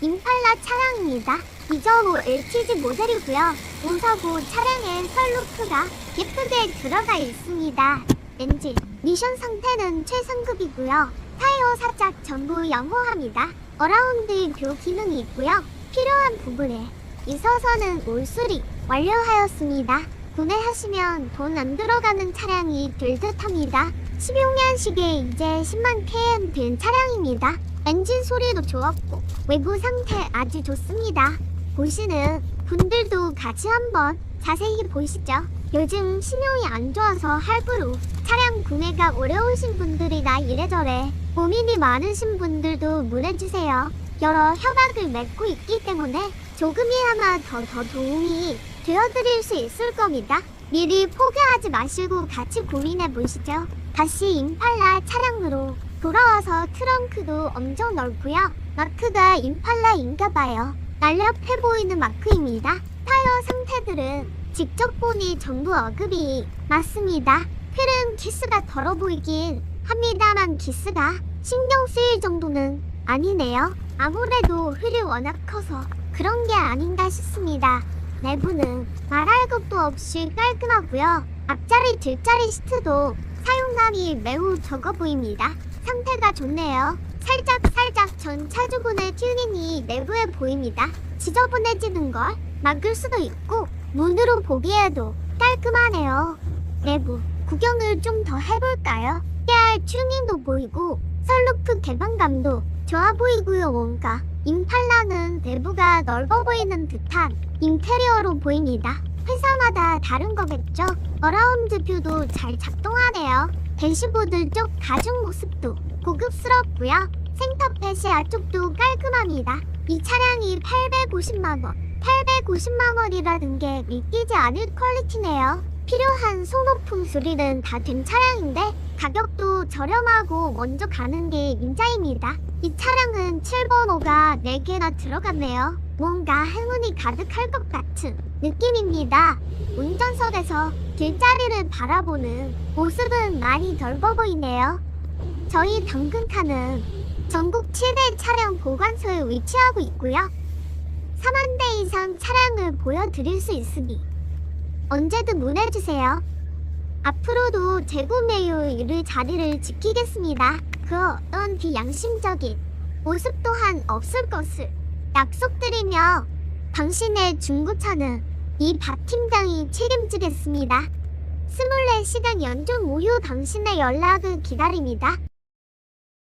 임팔라 차량입니다. 2.5 LTZ 모델이고요. 우사고 차량에 선루프가 예쁘게 들어가 있습니다. 엔진, 미션 상태는 최상급이고요. 타이어 살짝 전부 영호합니다. 어라운드 교 기능이 있고요. 필요한 부분에 있어서는 올수리 완료하였습니다. 구매하시면 돈 안 들어가는 차량이 될 듯합니다. 16년식에 이제 10만 km 된 차량입니다. 엔진 소리도 좋았고 외부 상태 아주 좋습니다. 보시는 분들도 같이 한번 자세히 보시죠. 요즘 신용이 안 좋아서 할부로 차량 구매가 어려우신 분들이나 이래저래 고민이 많으신 분들도 문해주세요. 여러 협약을 맺고 있기 때문에 조금이나마 더, 더 도움이 되어드릴 수 있을 겁니다. 미리 포기하지 마시고 같이 고민해 보시죠. 다시 임팔라 차량으로 돌아와서 트렁크도 엄청 넓고요. 마크가 임팔라인가 봐요. 날렵해 보이는 마크입니다. 타이어 상태들은 직접 보니 전부 어급이 맞습니다. 휠은 키스가 덜어 보이긴 합니다만 키스가 신경 쓰일 정도는 아니네요. 아무래도 휠이 워낙 커서 그런 게 아닌가 싶습니다. 내부는 말할 것도 없이 깔끔하고요. 앞자리 뒷자리 시트도 사용감이 매우 적어 보입니다. 상태가 좋네요. 살짝 살짝 전 차주분의 튜닝이 내부에 보입니다. 지저분해지는 걸 막을 수도 있고 문으로 보기에도 깔끔하네요. 내부 구경을 좀 더 해볼까요? 깨알 튜닝도 보이고 설루프 개방감도 좋아 보이고요. 뭔가 임팔라는 내부가 넓어 보이는 듯한 인테리어로 보입니다. 회사마다 다른 거겠죠? 어라운드 뷰도 잘 작동하네요. 대시보드 쪽 가죽 모습도 고급스럽고요. 센터페시 아 쪽도 깔끔합니다. 이 차량이 850만원, 850만원이라는 게 믿기지 않을 퀄리티네요. 필요한 소모품 수리는 다 된 차량인데 가격도 저렴하고 먼저 가는 게 인자입니다. 이 차량은 7번호가 4개나 들어갔네요. 뭔가 행운이 가득할 것 같은 느낌입니다. 운전석에서 길자리를 바라보는 모습은 많이 넓어 보이네요. 저희 당근카는 전국 최대 차량 보관소에 위치하고 있고요. 4만 대 이상 차량을 보여드릴 수 있으니 언제든 문의주세요. 앞으로도 재구매율의 자리를 지키겠습니다. 그 어떤 비양심적인 모습 또한 없을 것을 약속드리며 당신의 중고차는 이박 팀장이 책임지겠습니다. 24시간 연중 무휴 당신의 연락을 기다립니다.